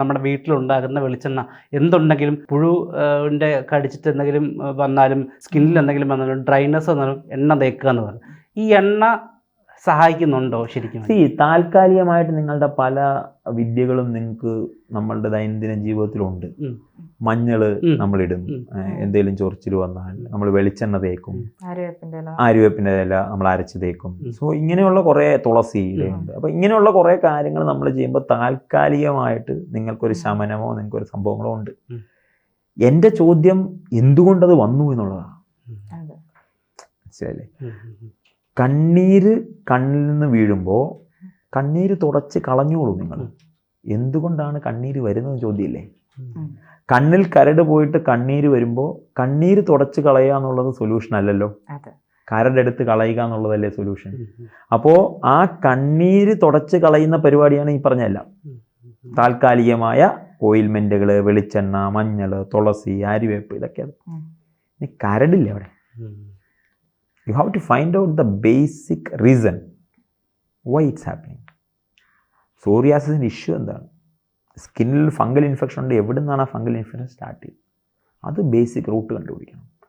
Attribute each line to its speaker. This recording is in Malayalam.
Speaker 1: നമ്മുടെ വീട്ടിലുണ്ടാകുന്ന വെളിച്ചെണ്ണ എന്തുണ്ടെങ്കിലും പുഴുവിന്റെ കടിച്ചിട്ട് എന്തെങ്കിലും വന്നാലും സ്കിന്നിൽ എന്തെങ്കിലും വന്നാലും ഡ്രൈനസ് വന്നാലും എണ്ണ തേക്കുക എന്ന് പറയും. ഈ എണ്ണ സഹായിക്കുന്നുണ്ടോ ശരിക്കും?
Speaker 2: സി താൽക്കാലികമായിട്ട് നിങ്ങളുടെ പല വിദ്യകളും നിങ്ങൾക്ക് നമ്മളുടെ ദൈനംദിന ജീവിതത്തിലുണ്ട്.
Speaker 1: മഞ്ഞൾ.
Speaker 2: നമ്മളിടും. എന്തെങ്കിലും ചൊറിച്ചിൽ വന്നാൽ നമ്മൾ വെളിച്ചെണ്ണ തേക്കും.
Speaker 3: ആര്യവേപ്പിന്റെ ഇല.
Speaker 2: ആര്യവേപ്പിന്റെ ഇല നമ്മൾ അരച്ച് തേക്കും. സോ ഇങ്ങനെയുള്ള കുറേ തുളസി ഇലയുണ്ട്. അപ്പോൾ ഇങ്ങനെയുള്ള കുറേ കാര്യങ്ങൾ നമ്മൾ ചെയ്യുമ്പോൾ താൽക്കാലികമായിട്ട് നിങ്ങൾക്കൊരു ശമനമോ നിങ്ങൾക്കൊരു സംഭവങ്ങളോ ഉണ്ട്.
Speaker 1: എന്റെ
Speaker 2: എന്റെ ചോദ്യം എന്തുകൊണ്ടത് വന്നു എന്നുള്ളതാണ്.
Speaker 3: അതെ.
Speaker 2: കണ്ണീര് കണ്ണിൽ നിന്ന് വീഴുമ്പോൾ കണ്ണീര് തുടച്ച് കളഞ്ഞോളൂ നിങ്ങൾ. എന്തുകൊണ്ടാണ് കണ്ണീര് വരുന്നത് ചോദ്യമില്ലേ? കണ്ണിൽ കരട് പോയിട്ട് കണ്ണീര് വരുമ്പോൾ കണ്ണീര് തുടച്ച് കളയുക എന്നുള്ളത് സൊല്യൂഷൻ അല്ലല്ലോ. കരടെടുത്ത് കളയുക എന്നുള്ളതല്ലേ സൊല്യൂഷൻ അപ്പോൾ ആ കണ്ണീര് തുടച്ച് കളയുന്ന പരിപാടിയാണ് ഈ പറഞ്ഞല്ല. താൽക്കാലികമായ ഓയിൽമെന്റുകൾ വെളിച്ചെണ്ണ മഞ്ഞൾ തുളസി ആര്യവേപ്പ് ഇതൊക്കെയാണ്. കരടില്ല അവിടെ? You have to find out the basic reason why it's happening സോറിയാസിന്റെ issue എന്താണ്? സ്കിന്നിൽ ഫംഗൽ ഇൻഫെക്ഷൻ ഉണ്ട്. എവിടെ നിന്നാണ് ആ ഫംഗൽ ഇൻഫെക്ഷൻ സ്റ്റാർട്ട് ചെയ്യുന്നത് അത് ബേസിക് റൂട്ട് കണ്ടുപിടിക്കണം.